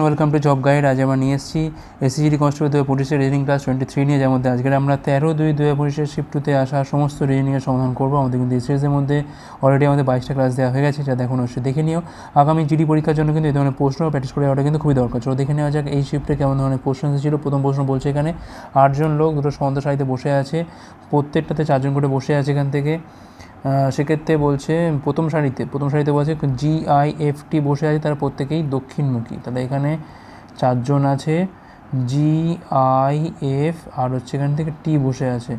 Welcome to job guide আজ আমরা নিয়ে এসেছি এসিজিডি কনস্টেবল দু হাজার পঁচিশের রিডিং ক্লাস টোয়েন্টি থ্রি নিয়ে, যার মধ্যে আজকের আমরা তেরো দুই দু হাজার পঁচিশের শিফটুতে আসা সমস্ত রিডিংয়ের সমাধান করব। আমাদের কিন্তু এই সিরিজের মধ্যে অলরেডি আমাদের বাইশটা ক্লাস দেওয়া হয়ে গেছে যা দেখুন, অবশ্যই দেখে নিও। আগামী জিডি পরীক্ষার জন্য কিন্তু এই ধরনের প্রশ্ন প্র্যাকটিস করে যাওয়াটা কিন্তু খুবই দরকার। চলো দেখে নেওয়া যাক এই শিফটে কেমন ধরনের প্রশ্ন এসেছিল। প্রথম প্রশ্ন বলছে এখানে, আটজন লোক, দুটো সমান্ত সারিতে বসে আছে, প্রত্যেকটাতে চারজন করে বসে আছে এখান থেকে। সেক্ষেত্রে বলছে প্রথম সারিতে প্রথম সারিতে বলছে জি আই এফ টি বসে আছে তারা প্রত্যেকেই দক্ষিণমুখী। তাহলে এখানে চারজন আছে জি আই এফ আর হচ্ছে এখান থেকে টি বসে আছে।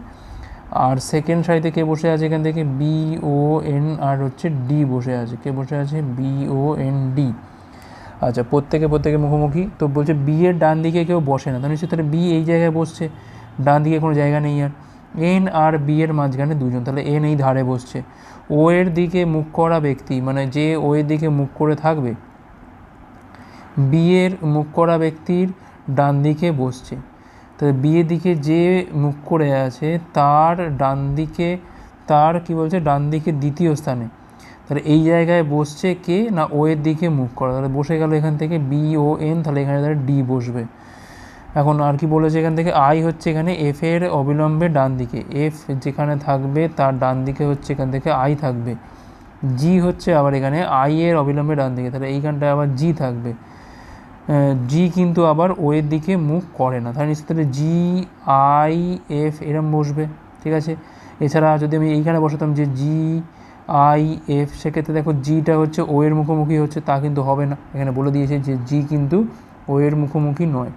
আর সেকেন্ড সারিতে কে বসে আছে? এখান থেকে বি ও এন আর হচ্ছে ডি বসে আছে। কে বসে আছে? বি ও এন ডি আচ্ছা প্রত্যেকে প্রত্যেকে মুখোমুখি। তো বলছে বি এর ডান দিকে কেউ বসে না। তো নিশ্চয়ই তাহলে বি এই জায়গায় বসছে। ডান দিকে কোনো জায়গা নেই আর। এন আর বি এর মাঝখানে দুজন, তাহলে এন এই ধারে বসছে। ও এর দিকে মুখ করা ব্যক্তি মানে যে ও এর দিকে মুখ করে থাকবে বিয়ের মুখ করা ব্যক্তির ডান দিকে বসছে। তাহলে বিয়ের দিকে যে মুখ করে আছে, তার ডান দিকে, তার কি বলছে, ডান দিকে দ্বিতীয় স্থানে। তাহলে এই জায়গায় বসছে কে না ও এর দিকে মুখ করা? তাহলে বসে গেল এখান থেকে বি ও এন, তাহলে এখানে তাহলে ডি বসবে। এখন আর কি বলেছে এখান থেকে? আই হচ্ছে এখানে এফ এর অবিলম্বে ডান দিকে। এফ যেখানে থাকবে, তার ডান দিকে হচ্ছে এখান থেকে আই থাকবে। জি হচ্ছে আবার এখানে আই এর অবিলম্বে ডান দিকে। তাহলে এইখানটায় আবার জি থাকবে। জি কিন্তু আবার ও এর দিকে মুখ করে না। তাহলে নিশ্চিত জি আই এফ এরম বসবে। ঠিক আছে? এছাড়া যদি আমি এইখানে বসাতাম যে জি আই এফ সেক্ষেত্রে দেখো জিটা হচ্ছে ও এর মুখোমুখি হচ্ছে, তা কিন্তু হবে না। এখানে বলে দিয়েছে যে জি কিন্তু ও এর মুখোমুখি নয়।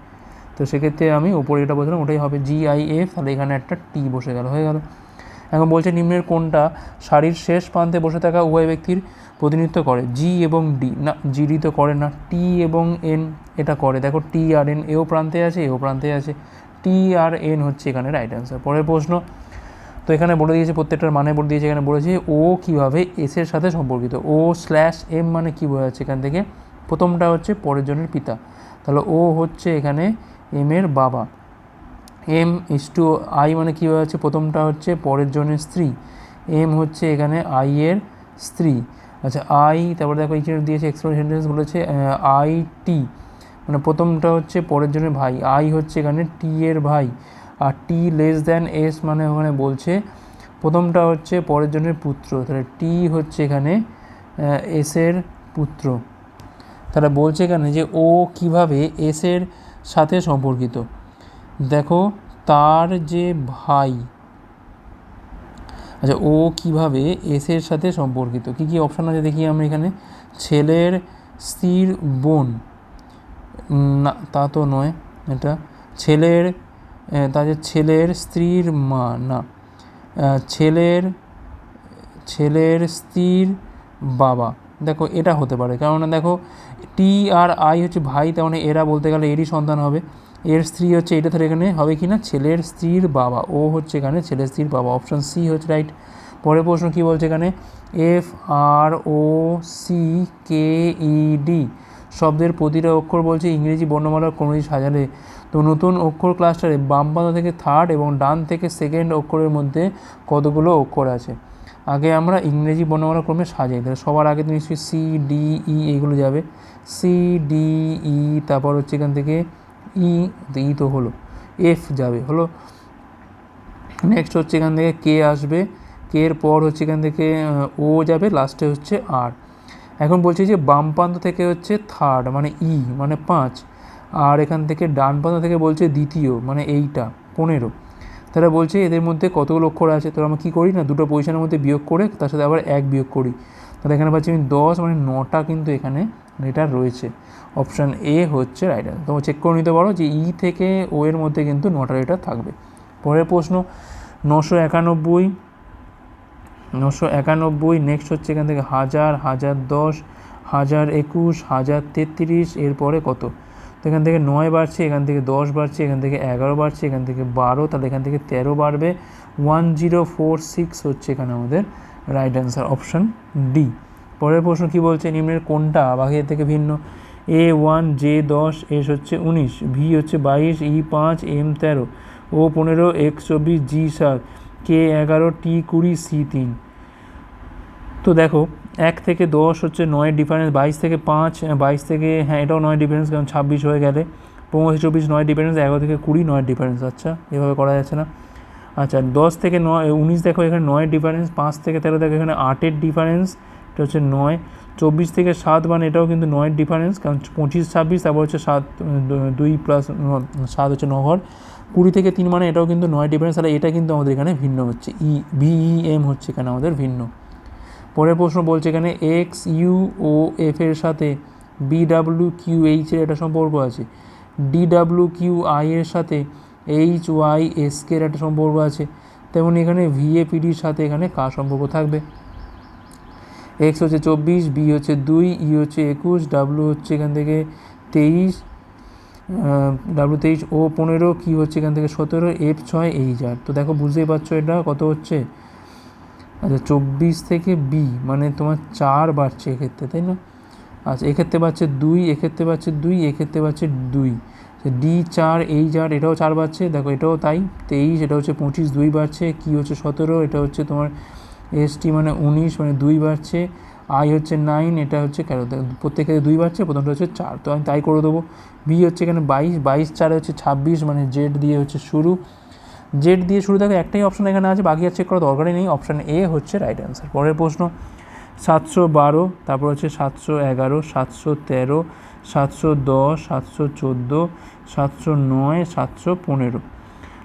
তো সেক্ষেত্রে আমি ওপরে যেটা বলছিলাম, ওটাই হবে জি আই এফ তাহলে এখানে একটা টি বসে গেল, হয়ে গেল। এখন বলছে নিম্নের কোনটা? শাড়ির শেষ প্রান্তে বসে থাকা উভয় ব্যক্তির প্রতিনিধিত্ব করে জি এবং ডি না জিডি তো করে না টি এবং এন এটা করে। দেখো টি আর এন এও প্রান্তে আছে, এও প্রান্তে আছে। টি আর এন হচ্ছে এখানে রাইট অ্যান্সার পরের প্রশ্ন, তো এখানে বলে দিয়েছে, প্রত্যেকটার মানে বলে দিয়েছে, এখানে বলেছে ও কীভাবে এসের সাথে সম্পর্কিত? ও স্ল্যাশ এম মানে কী বোঝা যাচ্ছে এখান থেকে? প্রথমটা হচ্ছে পরের জনের পিতা। তাহলে ও হচ্ছে এখানে এম এর বাবা। এম ইস টু আই মানে কী হচ্ছে প্রথমটা হচ্ছে পরের জনের স্ত্রী। এম হচ্ছে এখানে আই এর স্ত্রী। আচ্ছা আই তারপরে দেখো এইখানে দিয়েছে এক্সপ্রেস সেন্টেন্স বলেছে আই টি মানে প্রথমটা হচ্ছে পরের জনের ভাই। আই হচ্ছে এখানে টি এর ভাই। আর টি লেস দ্যান এস মানে ওখানে বলছে, প্রথমটা হচ্ছে পরের জনের পুত্র। তাহলে টি হচ্ছে এখানে এসের পুত্র। তারা বলছে এখানে যে ও কীভাবে এসের সাথে সম্পর্কিত। দেখো তার যে ভাই আচ্ছা ও কীভাবে এসের সাথে সম্পর্কিত? কি কি অপশান আছে দেখি আমরা এখানে? ছেলের স্ত্রীর বোন। না তা তো নয় এটা ছেলের আহ, তাদের ছেলের স্ত্রীর মা না ছেলের ছেলের স্ত্রীর বাবা। দেখো, এটা হতে পারে। কেননা দেখো টি আর আই হচ্ছে ভাই, তার মানে এরা বলতে গেলে এরই সন্তান হবে। এর স্ত্রী হচ্ছে এটা তাহলে এখানে হবে কি না? ছেলের স্ত্রীর বাবা। ও হচ্ছে এখানে ছেলের স্ত্রীর বাবা। অপশান সি হচ্ছে রাইট পরের প্রশ্ন কী বলছে এখানে? F R O C K E D শব্দের প্রতিটা অক্ষর বলছে ইংরেজি বর্ণমালার ক্রমে সাজালে। তো নতুন অক্ষর ক্লাস্টারে বাম পাতা থেকে থার্ড এবং ডান থেকে সেকেন্ড অক্ষরের মধ্যে কতগুলো অক্ষর আছে? আগে আমরা ইংরেজি বর্ণমালা ক্রমে সাজাই, তাহলে সবার আগে তো নিশ্চয়ই সি ডি ই এইগুলো যাবে। সি ডি ই তারপর হচ্ছে এখান থেকে ই ই তো হলো এফ যাবে, হলো। নেক্সট হচ্ছে এখান থেকে কে আসবে কে এর পর হচ্ছে এখান থেকে ও যাবে লাস্টে হচ্ছে আর এখন বলছি যে বাম প্রান্ত থেকে হচ্ছে থার্ড মানে ই মানে পাঁচ। আর এখান থেকে ডান প্রান্ত থেকে বলছে দ্বিতীয় মানে এইটা, পনেরো। তারা বলছে, এদের মধ্যে কতগুলো অক্ষর আছে? তো আমরা কী করি না? দুটো পজিশনের মধ্যে বিয়োগ করে তার সাথে আবার এক বিয়োগ করি। তাহলে এখানে পাচ্ছি আমি দশ মানে নটা কিন্তু এখানে লেটার রয়েছে। অপশান এ হচ্ছে রাইট আনসার তোমরা চেক করে নিতে পারো যে ই থেকে ও এর মধ্যে কিন্তু নটা লেটার থাকবে। পরের প্রশ্ন, নশো একানব্বই নশো একানব্বই নেক্সট হচ্ছে এখান থেকে হাজার হাজার দশ, হাজার একুশ, হাজার তেত্রিশ, এরপরে কত? এখান থেকে নয় বাড়ছে, এখান থেকে দশ বাড়ছে, এখান থেকে এগারো বাড়ছে, এখান থেকে বারো, তাহলে এখান থেকে তেরো বাড়বে। ওয়ান জিরো ফোর সিক্স হচ্ছে এখানে আমাদের রাইট অ্যান্সার অপশান ডি পরের প্রশ্ন কী বলছে? নিম্নের কোনটা? বাকি থেকে ভিন্ন। এ ওয়ান জে দশ এস হচ্ছে উনিশ ভি হচ্ছে বাইশ ই পাঁচ এম তেরো ও পনেরো এক্স চব্বিশ জি সাত কে এগারো টি কুড়ি সি তিন। তো দেখো এক থেকে দশ হচ্ছে নয়ের ডিফারেন্স বাইশ থেকে পাঁচ বাইশ থেকে হ্যাঁ এটাও নয় ডিফারেন্স কারণ ছাব্বিশ হয়ে গেলে পনেরো চব্বিশ নয় ডিফারেন্স এগারো থেকে কুড়ি নয় ডিফারেন্স আচ্ছা এভাবে করা যাচ্ছে না। আচ্ছা দশ থেকে নয় উনিশ দেখো এখানে নয়ের ডিফারেন্স পাঁচ থেকে তেরো দেখো এখানে আটের ডিফারেন্স এটা হচ্ছে নয়। চব্বিশ থেকে সাত মানে এটাও কিন্তু নয়ের ডিফারেন্স কারণ পঁচিশ, ছাব্বিশ, তারপর হচ্ছে সাত, দুই প্লাস সাত হচ্ছে নঘর কুড়ি থেকে তিন মানে এটাও কিন্তু নয় ডিফারেন্স তাহলে এটা কিন্তু আমাদের এখানে ভিন্ন হচ্ছে। ই ভিই এম হচ্ছে এখানে আমাদের ভিন্ন। পরের প্রশ্ন বলছে এখানে এক্স ইউ ও এফ এর সাথে বি ডাব্লিউ কিউ এইচ এর একটা সম্পর্ক আছে। ডি ডাব্লিউ কিউ আই এর সাথে এইচ ওয়াই এস কে এর একটা সম্পর্ক আছে। তেমন এখানে ভিএপিডির সাথে এখানে কার সম্পর্ক থাকবে? এক্স হচ্ছে চব্বিশ বি হচ্ছে দুই ই হচ্ছে একুশ ডাব্লু হচ্ছে এখান থেকে তেইশ ডাব্লু তেইশ ও পনেরো কি হচ্ছে এখান থেকে সতেরো এফ ছয় এইচ আর তো দেখো বুঝতেই পারছ এটা কত হচ্ছে? আচ্ছা চব্বিশ থেকে বি মানে তোমার চার বাড়ছে এক্ষেত্রে, তাই না? আচ্ছা এক্ষেত্রে বাড়ছে দুই, এক্ষেত্রে বাড়ছে দুই, এক্ষেত্রে বাড়ছে দুই। ডি চার, এই চার, এটাও চার বাড়ছে, দেখো এটাও তাই, তেইশ, এটা হচ্ছে পঁচিশ, দুই বাড়ছে, কি হচ্ছে সতেরো, এটা হচ্ছে তোমার এস টি মানে উনিশ মানে দুই বাড়ছে, আই হচ্ছে নাইন, এটা হচ্ছে কেন প্রত্যেকের দুই বাড়ছে, প্রথমটা হচ্ছে চার, তো আমি তাই করে দেবো। বি হচ্ছে এখানে বাইশ বাইশ চারে হচ্ছে ছাব্বিশ মানে জেড দিয়ে হচ্ছে শুরু। জেড দিয়ে শুরু থাকে একটাই অপশন এখানে আছে, বাকি আর চেক করার দরকারই নেই অপশান এ হচ্ছে রাইট অ্যান্সার পরের প্রশ্ন, সাতশো বারো, তারপর হচ্ছে সাতশো এগারো, সাতশো তেরো, সাতশো দশ, সাতশো চোদ্দ, সাতশো নয়, সাতশো পনেরো।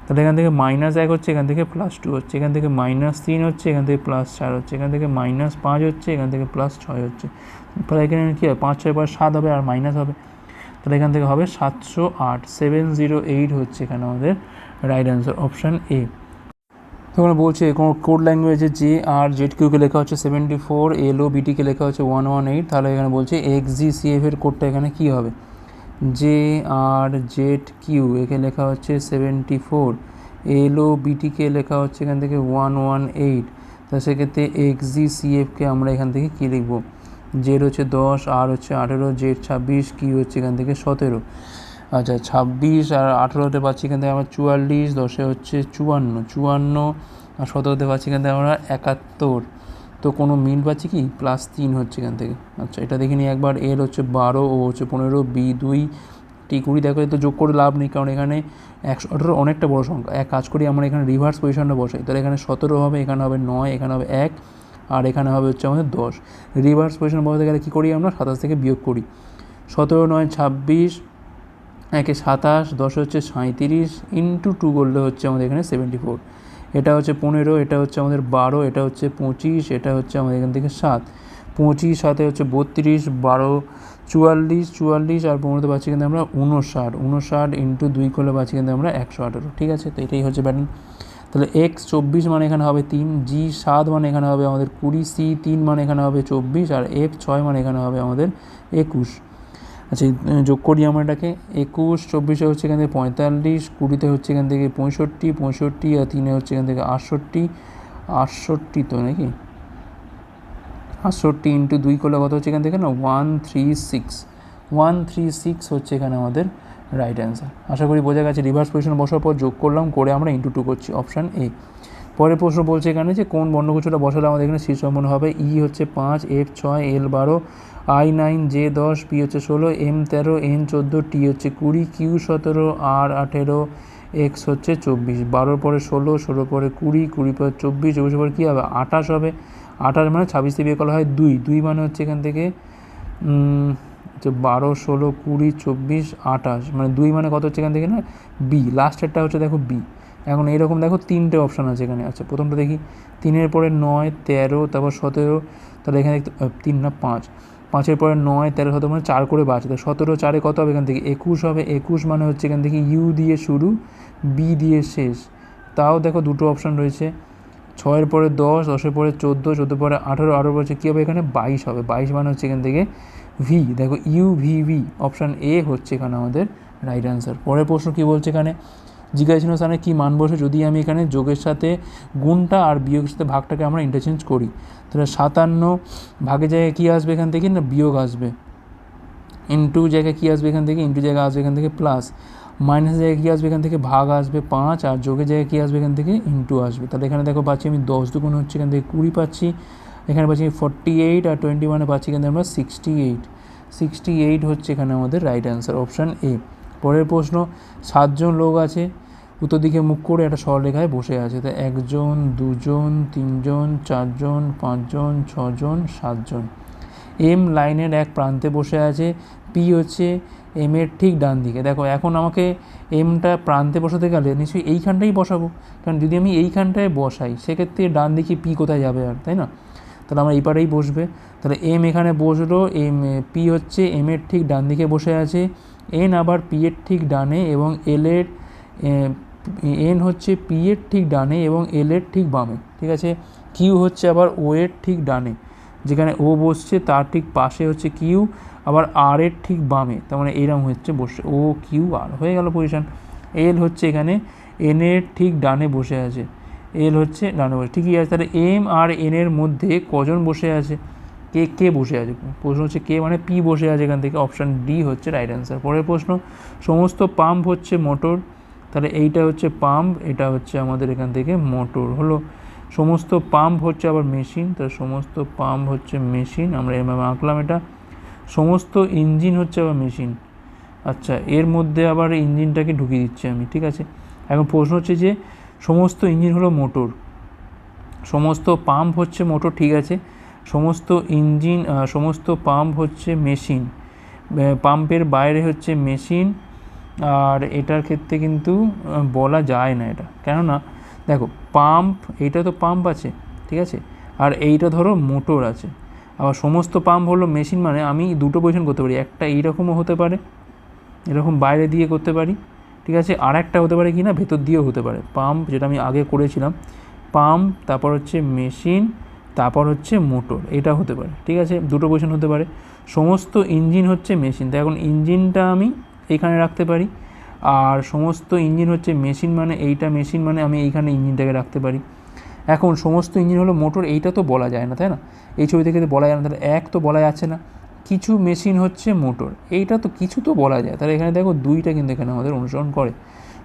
তাহলে এখান থেকে মাইনাস এক হচ্ছে, এখান থেকে প্লাস টু হচ্ছে, এখান থেকে মাইনাস তিন হচ্ছে, এখান থেকে প্লাস চার হচ্ছে, এখান থেকে মাইনাস পাঁচ হচ্ছে, এখান থেকে প্লাস ছয় হচ্ছে। তাহলে এখানে কী হবে? পাঁচ ছয় পাঁচ সাত হবে আর মাইনাস হবে। তাহলে এখান থেকে হবে সাতশো আট সেভেন জিরো এইট হচ্ছে এখানে আমাদের রাইট অ্যান্সার অপশান এ তোমরা বলছে কোনো কোড ল্যাঙ্গুয়েজে জে আর জেড কিউকে লেখা হচ্ছে সেভেন্টি ফোর এল ও বিটিকে লেখা হচ্ছে ওয়ান ওয়ান এইট তাহলে এখানে বলছে এক্স জি সি এফ এর কোডটা এখানে কী হবে? জে আর জেড কিউ একে লেখা হচ্ছে সেভেন্টি ফোর এল ও বিটিকে লেখা হচ্ছে এখান থেকে ওয়ান ওয়ান এইট তা সেক্ষেত্রে এক্স জি সি এফকে আমরা এখান থেকে কী লিখব? জেড হচ্ছে দশ আর হচ্ছে আঠেরো জেড ছাব্বিশ কিউ হচ্ছে এখান থেকে সতেরো। আচ্ছা ছাব্বিশ আর আঠেরোতে পাচ্ছি এখান থেকে আমরা চুয়াল্লিশ, দশে হচ্ছে চুয়ান্ন চুয়ান্ন আর সতেরোতে পাচ্ছি এখান থেকে আমরা একাত্তর। তো কোনো মিল পাচ্ছি কি? প্লাস তিন হচ্ছে এখান থেকে। আচ্ছা এটা দেখে নিই একবার, এর হচ্ছে বারো, ও হচ্ছে পনেরো, বি দুই, টি কুড়ি, দেখো তো যোগ করে লাভ নেই, কারণ এখানে একশো আঠেরো অনেকটা বড় সংখ্যা। এক কাজ করি, আমরা এখানে রিভার্স পজিশনটা বসাই। তাহলে এখানে সতেরো হবে, এখানে হবে নয়, এখানে হবে এক, আর এখানে হবে হচ্ছে আমাদের দশ। রিভার্স পজিশন বসাতে গেলে কী করি আমরা? সাতাশ থেকে বিয়োগ করি। সতেরো, নয়, ছাব্বিশ একে সাতাশ, দশ হচ্ছে সাঁইত্রিশ ইন্টু টু করলে হচ্ছে আমাদের এখানে সেভেন্টি ফোর এটা হচ্ছে পনেরো, এটা হচ্ছে আমাদের বারো, এটা হচ্ছে পঁচিশ, এটা হচ্ছে আমাদের এখান থেকে সাত। পঁচিশ সাথে হচ্ছে বত্রিশ, বারো চুয়াল্লিশ চুয়াল্লিশ আর পনেরোতে পাচ্ছি কিন্তু আমরা উনষাট উনষাট ইন্টু দুই করলে পাচ্ছি কিন্তু আমরা একশো আঠেরো। ঠিক আছে? তো এটাই হচ্ছে প্যাটার্ন তাহলে এক্স চব্বিশ মানে এখানে হবে তিন জি সাত মানে এখানে হবে আমাদের কুড়ি সি তিন মানে এখানে হবে চব্বিশ, আর এফ ছয় মানে এখানে হবে আমাদের একুশ। আচ্ছা যোগ করি আমরা এটাকে। একুশ, চব্বিশে হচ্ছে এখান থেকে পঁয়তাল্লিশ, কুড়িতে হচ্ছে এখান থেকে পঁয়ষট্টি পঁয়ষট্টি আর তিনে হচ্ছে এখান থেকে আটষট্টি। আটষট্টি তো নাকি? আটষট্টি ইন্টু দুই করলে কত হচ্ছে এখান থেকে না? One three six. One three six হচ্ছে এখানে আমাদের রাইট অ্যান্সার। আশা করি বোঝা গেছে, রিভার্স পজিশন বসার পর যোগ করলাম, করে আমরা ইন্টু টু করছি অপশান এ। পরের প্রশ্ন বলছে এখানে যে কোন বর্ণগুচ্ছটা বসালে আমাদের এখানে শীর্ষমন হবে? ই হচ্ছে পাঁচ এফ ছয় এল বারো আই নাইন জে দশ পি হচ্ছে ষোলো এম তেরো এন চোদ্দ টি হচ্ছে কুড়ি কিউ সতেরো আর আঠেরো এক্স হচ্ছে চব্বিশ। বারোর পরে ষোলো, ষোলোর পরে কুড়ি কুড়ি পরে চব্বিশ, চব্বিশের পরে কী হবে? আঠাশ হবে। আঠাশ মানে ছাব্বিশ বিয়ে করা হয় দুই। দুই মানে হচ্ছে এখান থেকে বারো, ষোলো, কুড়ি, চব্বিশ, আঠাশ। মানে দুই মানে কত হচ্ছে এখান থেকে না? বি লাস্টেরটা হচ্ছে দেখো বি এখন এইরকম দেখো তিনটে অপশান আছে এখানে। আচ্ছা প্রথমটা দেখি। তিনের পরে নয়, তেরো, তারপর সতেরো, তাহলে এখানে তিন না পাঁচ। পাঁচের পরে নয়, তেরো, সতেরো মানে চার করে বাঁচে। তো সতেরো, চারে কত হবে এখান থেকে? একুশ হবে। একুশ মানে হচ্ছে এখান থেকে ইউ দিয়ে শুরু বি দিয়ে শেষ। তাও দেখো দুটো অপশান রয়েছে। ছয়ের পরে দশ, দশের পরে চোদ্দ চোদ্দ পরে আঠেরো আঠেরো পরে কী হবে? এখানে বাইশ হবে। বাইশ মানে হচ্ছে এখান থেকে ভি দেখো U V V option A হচ্ছে এখানে আমাদের রাইট অ্যান্সার পরের প্রশ্ন কী বলছে এখানে? জিজ্ঞাসা স্থানে কী মান বসে যদি আমি এখানে যোগের সাথে গুণটা আর বিয়োগের সাথে ভাগটাকে আমরা ইন্টারচেঞ্জ করি, তাহলে সাতান্ন ভাগের জায়গায় কী আসবে এখান থেকে? না, বিয়োগ আসবে। ইন্টু জায়গায় কী আসবে এখান থেকে? ইন্টু জায়গায় আসবে এখান থেকে প্লাস মাইনাস জায়গায় কী আসবে এখান থেকে? ভাগ আসবে পাঁচ। আর যোগের জায়গায় কী আসবে এখান থেকে? ইন্টু আসবে। তাহলে এখানে দেখো পাচ্ছি আমি দশ দুগুণ হচ্ছে এখান থেকে কুড়ি পাচ্ছি। এখানে পাচ্ছি আমি ফর্টি এইট আর টোয়েন্টি ওয়ানে পাচ্ছি কিন্তু আমরা সিক্সটি এইট সিক্সটি এইট হচ্ছে এখানে আমাদের রাইট অ্যান্সার অপশান এ পরের প্রশ্ন, সাতজন লোক আছে। উত্তর দিকে মুখ করে একটা সরলরেখায় বসে আছে। তো একজন, দুজন, তিনজন, চারজন, পাঁচজন, ছজন, সাতজন। এম লাইনের এক প্রান্তে বসে আছে। পি হচ্ছে এম এর ঠিক ডান দিকে। দেখো, এখন আমাকে এমটা প্রান্তে বসাতে গেলে নিশ্চয়ই এইখানটাই বসাবো। কারণ যদি আমি এইখানটায় বসাই, সেক্ষেত্রে ডান দিকে পি কোথায় যাবে আর, তাই না? তাহলে আমার এই পারেই বসবে। তাহলে এম এখানে বসল, এম পি হচ্ছে এম এর ঠিক ডান দিকে বসে আছে। এন আবার পি এর ঠিক ডানে এবং এল এর এন হচ্ছে পি এর ঠিক ডানে এবং এল এর ঠিক বামে, ঠিক আছে? কিউ হচ্ছে আবার ও এর ঠিক ডানে, যেখানে ও বসছে, তার ঠিক পাশে হচ্ছে কিউ আবার আর এর ঠিক বামে, তার মানে এরম হচ্ছে বসে ও কিউ আর হয়ে গেল পজিশন এল হচ্ছে এখানে এন এর ঠিক ডানে বসে আছে এল হচ্ছে ডানে বসে, ঠিকই আছে? তাহলে এম আর এন এর মধ্যে কজন বসে আছে? কে কে বসে আছে? প্রশ্ন হচ্ছে কে মানে পি বসে আছে এখান থেকে, অপশান ডি হচ্ছে রাইট অ্যান্সার পরের প্রশ্ন, সমস্ত পাম্প হচ্ছে মোটর তাহলে এইটা হচ্ছে পাম্প এটা হচ্ছে আমাদের এখান থেকে মোটর হলো সমস্ত পাম্প হচ্ছে আবার মেশিন তাহলে সমস্ত পাম্প হচ্ছে মেশিন আমরা এভাবে আঁকলাম এটা। সমস্ত ইঞ্জিন হচ্ছে আবার মেশিন আচ্ছা এর মধ্যে আবার ইঞ্জিনটাকে ঢুকিয়ে দিচ্ছি আমি, ঠিক আছে? এখন প্রশ্ন হচ্ছে যে, সমস্ত ইঞ্জিন হলো মোটর সমস্ত পাম্প হচ্ছে মোটর ঠিক আছে? সমস্ত ইঞ্জিন সমস্ত পাম্প হচ্ছে মেশিন পাম্পের বাইরে হচ্ছে মেশিন আর এটার ক্ষেত্রে কিন্তু বলা যায় না এটা। কেননা, দেখো পাম্প এইটা তো পাম্প আছে, ঠিক আছে? আর এইটা ধরো মোটর আছে। আবার সমস্ত পাম্প হলো মেশিন মানে আমি দুটো পজিশন করতে পারি। একটা এইরকমও হতে পারে, এরকম বাইরে দিয়ে করতে পারি, ঠিক আছে? আর একটা হতে পারে কি না ভেতর দিয়েও হতে পারে। পাম্প যেটা আমি আগে করেছিলাম পাম্প তারপর হচ্ছে মেশিন তারপর হচ্ছে মোটর এটা হতে পারে, ঠিক আছে? দুটো পজিশন হতে পারে। সমস্ত ইঞ্জিন হচ্ছে মেশিন তো এখন ইঞ্জিনটা আমি এখানে রাখতে পারি। আর সমস্ত ইঞ্জিন হচ্ছে মেশিন মানে এইটা মেশিন মানে আমি এইখানে ইঞ্জিনটাকে রাখতে পারি। এখন সমস্ত ইঞ্জিন হলো মোটর, এইটা তো বলা যায় না, তাই না? এই ছবি থেকে বলা যায় না, তাহলে এক তো বলা যাচ্ছে না। কিছু মেশিন হচ্ছে মোটর, এইটা তো কিছু তো বলা যায়। তাহলে এখানে দেখো দুইটা কিন্তু এখানে আমাদের অনুসরণ করে।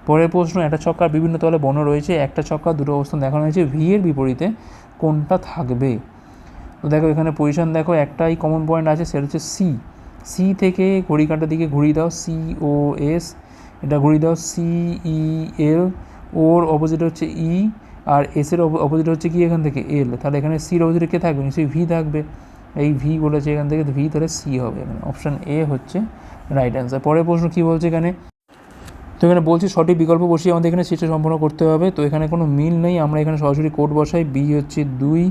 পরের প্রশ্ন, একটা ছক্কার বিভিন্ন তলে বর্ণ রয়েছে, একটা ছক্কা দুটো অবস্থান দেখানো হয়েছে ভি এর বিপরীতে কোনটা থাকবে? তো দেখো এখানে পজিশন দেখো, একটাই কমন পয়েন্ট আছে, সেটা হচ্ছে সি সি থেকে ঘড়ি কাঁটার দিকে ঘুরিয়ে দাও সি ও এস এটা ঘুরিয়ে দাও সি ই এল ওর অপোজিট হচ্ছে ই আর এসের অপোজিট হচ্ছে কি এখান থেকে? এল তাহলে এখানে সির অপোজিটে কে থাকবে? নিশ্চয়ই ভি থাকবে। এই ভি বলেছে এখান থেকে ভি তাহলে সি হবে। এখানে অপশান এ হচ্ছে রাইট অ্যান্সার পরের প্রশ্ন কী বলছে এখানে? তো এখানে বলছি, সঠিক বিকল্প বসিয়ে আমাদের এখানে সেটা সম্পন্ন করতে হবে। তো এখানে কোনো মিল নেই, আমরা এখানে সরাসরি কোড বসাই। বি হচ্ছে দুই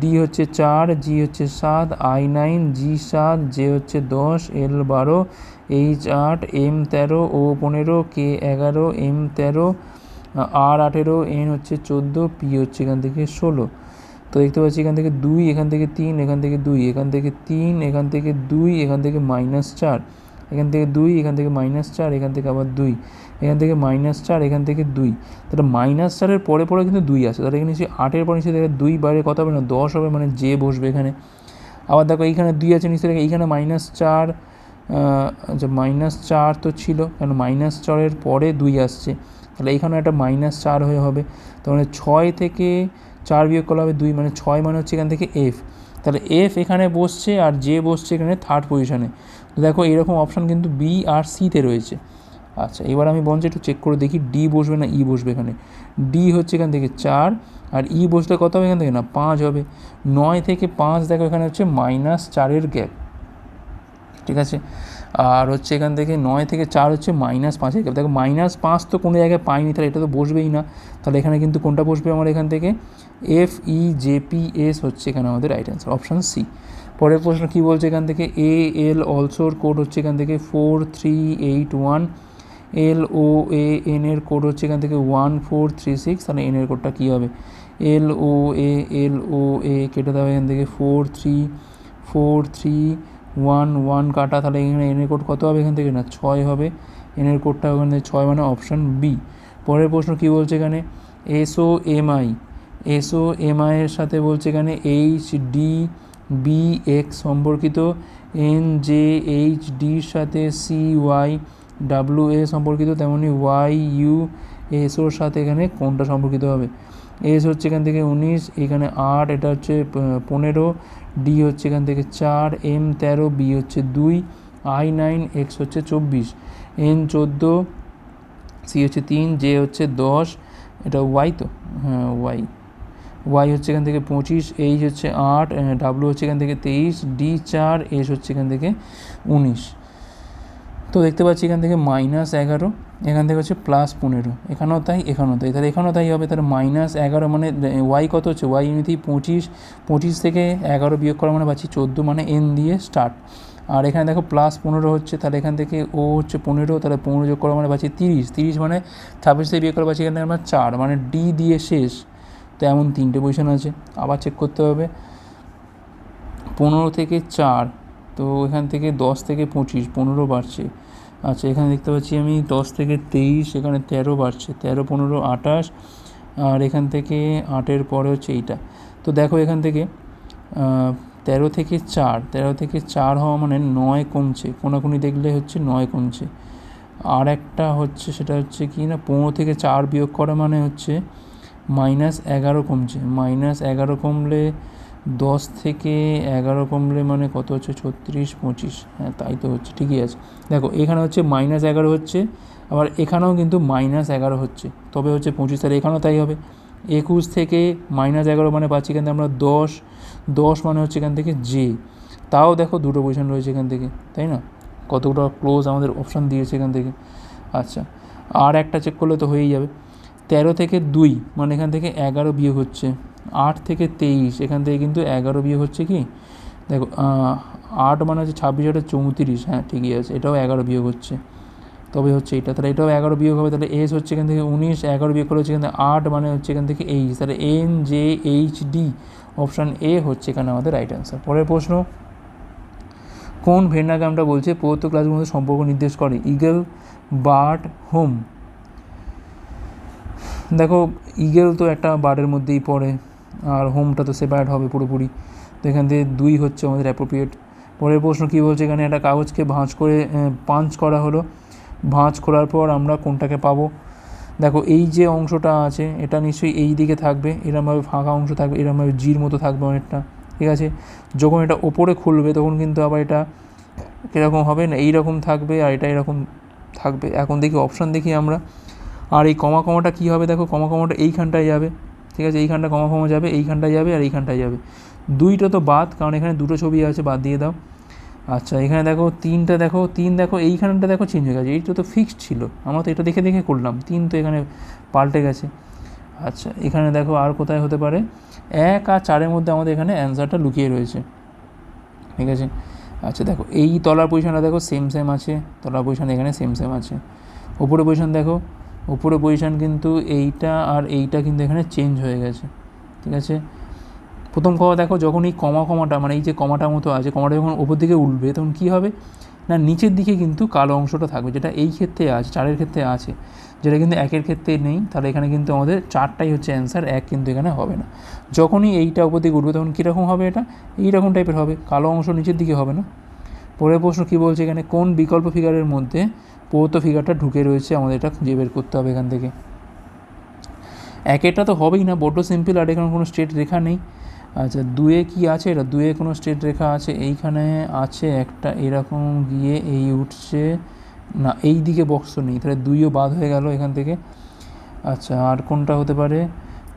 ডি হচ্ছে চার জি হচ্ছে সাত আই নাইন জি সাত জে হচ্ছে দশ এল বারো এইচ আট এম তেরো ও পনেরো কে এগারো এম তেরো আর আঠেরো এন হচ্ছে চোদ্দ পি হচ্ছে এখান থেকে ষোলো। তো দেখতে পাচ্ছি এখান থেকে দুই, এখান থেকে তিন, এখান থেকে দুই, এখান থেকে তিন, এখান থেকে দুই, এখান থেকে মাইনাস চার। এখান থেকে দুই, এখান থেকে মাইনাস চার, এখান থেকে আবার দুই। এখান থেকে মাইনাস চার, এখান থেকে দুই। তাহলে মাইনাস চারের পরে পরে কিন্তু দুই আসে তাহলে এখানে নিশ্চয়ই আটের পরে নিশ্চয়ই দেখে দুই বাইরে কত হবে না, দশ হবে মানে যে বসবে এখানে। আবার দেখো এইখানে দুই আছে, নিশ্চয়ই এইখানে মাইনাস চার আচ্ছা মাইনাস চার তো ছিল কারণ মাইনাস চারের পরে দুই আসছে। তাহলে এইখানে একটা মাইনাস চার হয়ে হবে। তার মানে ছয় থেকে চার বিয়োগ করা হবে দুই মানে ছয় মানে হচ্ছে এখান থেকে এফ তাহলে এফ এখানে বসছে আর জে বসছে এখানে থার্ড পজিশনে দেখো এরকম অপশান কিন্তু বি আর সিতে রয়েছে। আচ্ছা এবার আমি বঞ্চ একটু চেক করে দেখি ডি বসবে না ই বসবে এখানে? ডি হচ্ছে এখান থেকে চার, আর ই বসলে কত হবে এখান থেকে? না, পাঁচ হবে। নয় থেকে পাঁচ দেখো এখানে হচ্ছে মাইনাস চারের গ্যাপ ঠিক আছে? আর হচ্ছে এখান থেকে নয় থেকে চার হচ্ছে মাইনাস পাঁচের গ্যাপ দেখো মাইনাস পাঁচ তো কোনো জায়গায় পাইনি, তাহলে এটা তো বসবেই না। তাহলে এখানে কিন্তু কোনটা বসবে আমার এখান থেকে? F E J P S হচ্ছে এখানে আমাদের রাইট অ্যান্সার অপশান সি পরের প্রশ্ন কী বলছে এখান থেকে? এ এল অলসোর কোড হচ্ছে এখান থেকে four three eight one L O A N এর কোড হচ্ছে এখান থেকে ওয়ান ফোর থ্রি সিক্স তাহলে এন এর কোডটা কী হবে? এল ও এ এল ও এ কেটে দেওয়া এখান থেকে four three four three one one কাটা। তাহলে এখানে এনের কোড কত হবে এখান থেকে? না, ছয় হবে। এন এর কোডটা ওখান থেকে ছয় মানে অপশান বি পরের প্রশ্ন কী বলছে এখানে? এসও এমআই এসও এমআই এর সাথে বলছে এখানে এইচ ডি বি এক্স সম্পর্কিত এন জে এইচ ডির সাথে সি ওয়াই ডাব্লু এ সম্পর্কিত, তেমনি ওয়াই ইউ এসওর সাথে এখানে কোনটা সম্পর্কিত হবে? এস হচ্ছে এখান থেকে উনিশ, এখানে আট, এটা হচ্ছে পনেরো। ডি হচ্ছে এখান থেকে চার এম তেরো বি হচ্ছে দুই আই নাইন এক্স হচ্ছে চব্বিশ। এন চোদ্দ সি হচ্ছে তিন জে হচ্ছে দশ, এটা ওয়াই তো? হ্যাঁ ওয়াই ওয়াই হচ্ছে এখান থেকে পঁচিশ এইচ হচ্ছে আট ডাব্লু হচ্ছে এখান থেকে তেইশ ডি চার এস হচ্ছে এখান থেকে উনিশ। তো দেখতে পাচ্ছি এখান থেকে মাইনাস এগারো, এখান থেকে হচ্ছে প্লাস পনেরো। এখানেও তাই এখানেও তাই। তাহলে এখানেও তাই হবে। তাহলে মাইনাস এগারো মানে ওয়াই কত হচ্ছে? ওয়াই ইউনিটি পঁচিশ পঁচিশ থেকে এগারো বিয়োগ করা মানে পাচ্ছি চোদ্দ মানে এন দিয়ে স্টার্ট আর এখানে দেখো প্লাস পনেরো হচ্ছে, তাহলে এখান থেকে ও হচ্ছে পনেরো, তাহলে পনেরো যোগ করা মানে পাচ্ছি তিরিশ। তিরিশ মানে ছাব্বিশ থেকে বিয়োগ করা পাচ্ছি এখানে আমরা চার মানে ডি দিয়ে শেষ। তো এমন তিনটে পজিশন আছে। আবার চেক করতে হবে। পনেরো থেকে চার, তো এখান থেকে দশ থেকে পঁচিশ, পনেরো বাড়ছে। আচ্ছা এখানে দেখতে পাচ্ছি আমি দশ থেকে তেইশ, এখানে তেরো বাড়ছে। তেরো, পনেরো, আঠাশ, আর এখান থেকে আটের পরে হচ্ছে এইটা। তো দেখো এখান থেকে তেরো থেকে চার, তেরো থেকে চার হওয়া মানে নয় কমছে। কোনাকুনি দেখলে হচ্ছে নয় কমছে। আর একটা হচ্ছে, সেটা হচ্ছে কি না, পনেরো থেকে চার বিয়োগ করা মানে হচ্ছে মাইনাস এগারো কমছে। মাইনাস এগারো কমলে দশ থেকে এগারো কমলে মানে কত হচ্ছে? ছত্রিশ, পঁচিশ। হ্যাঁ তাই তো হচ্ছে, ঠিকই আছে। দেখো, এখানে হচ্ছে মাইনাস এগারো হচ্ছে, আবার এখানেও কিন্তু মাইনাস এগারো হচ্ছে। তবে হচ্ছে পঁচিশ তাহলে এখানেও তাই হবে। একুশ থেকে মাইনাস এগারো মানে পাচ্ছি এখান থেকে আমরা দশ। দশ মানে হচ্ছে এখান থেকে জে। তাও দেখো দুটো পজিশন রয়েছে এখান থেকে, তাই না? কতটা ক্লোজ আমাদের অপশান দিয়েছে এখান থেকে। আচ্ছা আর একটা চেক করলে তো হয়েই যাবে। তেরো থেকে দুই মানে এখান থেকে এগারো বিয়োগ হচ্ছে। আট থেকে তেইশ, এখান থেকে কিন্তু এগারো বিয়োগ হচ্ছে কি? দেখো আট মানে হচ্ছে ছাব্বিশ আটে চৌত্রিশ হ্যাঁ ঠিকই আছে, এটাও এগারো বিয়োগ হচ্ছে। তবে হচ্ছে এটা, তাহলে এটাও এগারো বিয়োগ হবে, তাহলে এস হচ্ছে এখান থেকে উনিশ, এগারো বিয়োগ করে হচ্ছে এখান থেকে আট মানে হচ্ছে এখান থেকে এইচ, তাহলে N J H D option A হচ্ছে এখানে আমাদের রাইট অ্যান্সার পরের প্রশ্ন, কোন ভেন্নাগ্রামটা বলছে প্রদত্ত ক্লাসগুলোর মধ্যে সম্পর্ক নির্দেশ করে? ইগল বার্ড হোম দেখো ইগেল তো একটা বার্ডের মধ্যেই পড়ে, আর হোমটা তো সেপারেট হবে পুরোপুরি। তো এখান থেকে দুই হচ্ছে আমাদের অ্যাপ্রোপ্রিয়েট পরের প্রশ্ন কী বলছে? এখানে একটা কাগজকে ভাঁজ করে পাঞ্চ করা হলো। ভাঁজ করার পর আমরা কোনটাকে পাবো? দেখো, এই যে অংশটা আছে, এটা নিশ্চয়ই এই দিকে থাকবে। এরমভাবে ফাঁকা অংশ থাকবে, এরমভাবে জির মতো থাকবে অনেকটা। ঠিক আছে? যখন এটা ওপরে খুলবে, তখন কিন্তু আবার এটা কীরকম হবে না? এইরকম থাকবে আর এটা এরকম থাকবে। এখন দেখি অপশান দেখি আমরা। আর এই কমা কমাটা কী হবে দেখো? কমা কমাটা এইখানটায় যাবে। ঠিক আছে? এইখানটা কমা কমা যাবে, এইখানটায় যাবে আর এইখানটায় যাবে। দুইটা তো বাদ, কারণ এখানে দুটো ছবি আছে, বাদ দিয়ে দাও। আচ্ছা এখানে দেখো তিনটা দেখো, তিন দেখো, এইখানটা দেখো চেঞ্জ হয়ে গেছে। এইটা তো ফিক্সড ছিল। আমরা তো এটা দেখে দেখে করলাম। তিন তো এখানে পাল্টে গেছে। আচ্ছা এখানে দেখো আর কোথায় হতে পারে? এক আর চারের মধ্যে আমাদের এখানে অ্যান্সারটা লুকিয়ে রয়েছে। ঠিক আছে? আচ্ছা দেখো, এই তলার পজিশনটা দেখো সেম সেম আছে, তলার পজিশন এখানে সেম সেম আছে। ওপরে পজিশন দেখো ওপরে পজিশন কিন্তু এইটা আর এইটা কিন্তু এখানে চেঞ্জ হয়ে গেছে, ঠিক আছে? প্রথম কথা দেখো, যখন এই কমা কমাটা মানে এই যে কমাটার মতো আছে, কমাটা যখন ওপর দিকে উঠবে, তখন কী হবে? না, নিচের দিকে কিন্তু কালো অংশটা থাকবে, যেটা এই ক্ষেত্রে আছে, চারের ক্ষেত্রে আছে, যেটা কিন্তু একের ক্ষেত্রে নেই, তাহলে এখানে কিন্তু আমাদের চারটাই হচ্ছে অ্যান্সার এক কিন্তু এখানে হবে না। যখনই এইটা উপর দিকে উঠবে, তখন কীরকম হবে এটা? এইরকম টাইপের হবে, কালো অংশ নিচের দিকে হবে না। পরের প্রশ্ন কী বলছে এখানে? কোন বিকল্প ফিগারের মধ্যে প্রদত্ত ফিগারটা ঢুকে রয়েছে, আমাদের এটা খুঁজে বের করতে হবে এখান থেকে। একেরটা তো হবেই না, বড্ড সিম্পল আর এখানে কোনো স্ট্রেট রেখা নেই। আচ্ছা দুয়ে কি আছে? এটা দুয়ে কোনো স্ট্রেট রেখা আছে। এইখানে আছে একটা, এরকম গিয়ে এই উঠছে। না, এই দিকে বক্স নেই, তাহলে দুইও বাদ হয়ে গেল এখান থেকে। আচ্ছা আর কোনটা হতে পারে?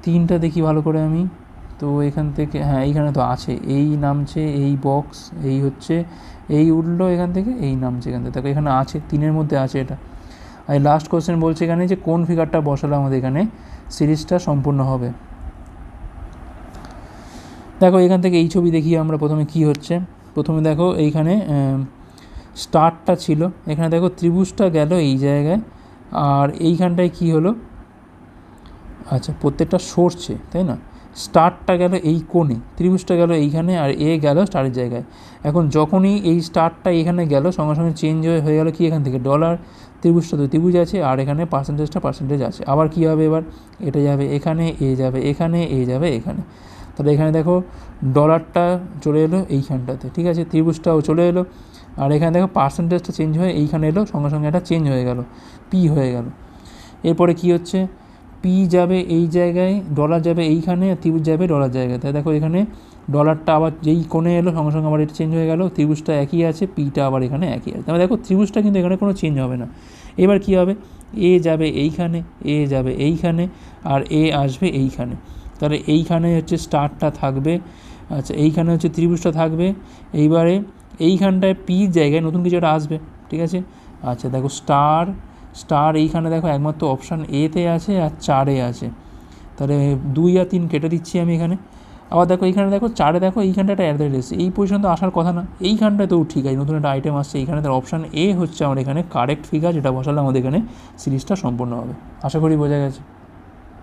তিনটা দেখি ভালো করে আমি। তো এখান থেকে হ্যাঁ এইখানে তো আছে। এই নামছে, এই বক্স এই হচ্ছে। এই উঠল এখান থেকে, এই নামছে এখান থেকে। দেখো, এখানে আছে, তিনের মধ্যে আছে এটা। আর লাস্ট কোশ্চেন বলছে এখানে যে, কোন ফিগারটা বসালে আমাদের এখানে সিরিজটা সম্পূর্ণ হবে? দেখো, এখান থেকে এই ছবি দেখি আমরা প্রথমে কি হচ্ছে? প্রথমে দেখো, এইখানে স্টারটা ছিল। এখানে দেখো, ত্রিভুজটা গেল এই জায়গায়। আর এইখানটায় কি হলো? আচ্ছা প্রত্যেকটা সরছে, তাই না? স্টারটা গেল এই কোণে, ত্রিভুজটা গেল এইখানে আর এ গেল স্টারের জায়গায়। এখন যখনই এই স্টারটা এখানে গেল, সঙ্গে সঙ্গে চেঞ্জ হয়ে হয়ে গেল কি? এখান থেকে ডলার ত্রিভুজটা তো ত্রিভুজ আছে আর এখানে পার্সেন্টেজটা পার্সেন্টেজ আছে। আবার কী হবে এবার? এটা যাবে এখানে, এ যাবে এখানে, এ যাবে এখানে। তাহলে এখানে দেখো ডলারটা চলে এলো এইখানটাতে, ঠিক আছে? ত্রিভুজটাও চলে এলো আর এখানে দেখো পার্সেন্টেজটা চেঞ্জ হয়ে এইখানে এলো, সঙ্গে সঙ্গে এটা চেঞ্জ হয়ে গেল পি হয়ে গেল। এরপরে কি হচ্ছে? পি যাবে এই জায়গায় ডলার যাবে এইখানে, আর ত্রিভুজ যাবে ডলার জায়গায়। তাই দেখো এখানে ডলারটা আবার যেই কোণে এলো, সঙ্গে সঙ্গে আবার এটা চেঞ্জ হয়ে গেল, ত্রিভুজটা একই আছে পিটা আবার এখানে একই আছে। তাহলে দেখো ত্রিভুজটা কিন্তু এখানে কোনো চেঞ্জ হবে না। এবার কি হবে? এ যাবে এইখানে এ যাবে এইখানে, আর এ আসবে এইখানে। তাহলে এইখানে হচ্ছে স্টারটা থাকবে। আচ্ছা এইখানে হচ্ছে ত্রিভুজটা থাকবে। এইবারে এইখানটায় পি জায়গায় নতুন কিছু একটা আসবে, ঠিক আছে? আচ্ছা দেখো স্টার স্টার এইখানে দেখো একমাত্র অপশান এতে আছে আর চারে আছে। তাহলে দুই আর তিন কেটে দিচ্ছি আমি এখানে। আবার দেখো এইখানে দেখো চারে দেখো এইখানটা একটা অ্যাড্রেস এসেছে এই পর্যন্ত আসার কথা না এইখানটায় তো ঠিক আছে, নতুন একটা আইটেম আসছে। এইখানে তার অপশান এ হচ্ছে আমার এখানে কারেক্ট ফিগার যেটা বসালে আমাদের এখানে সিরিজটা সম্পূর্ণ হবে। আশা করি বোঝা গেছে।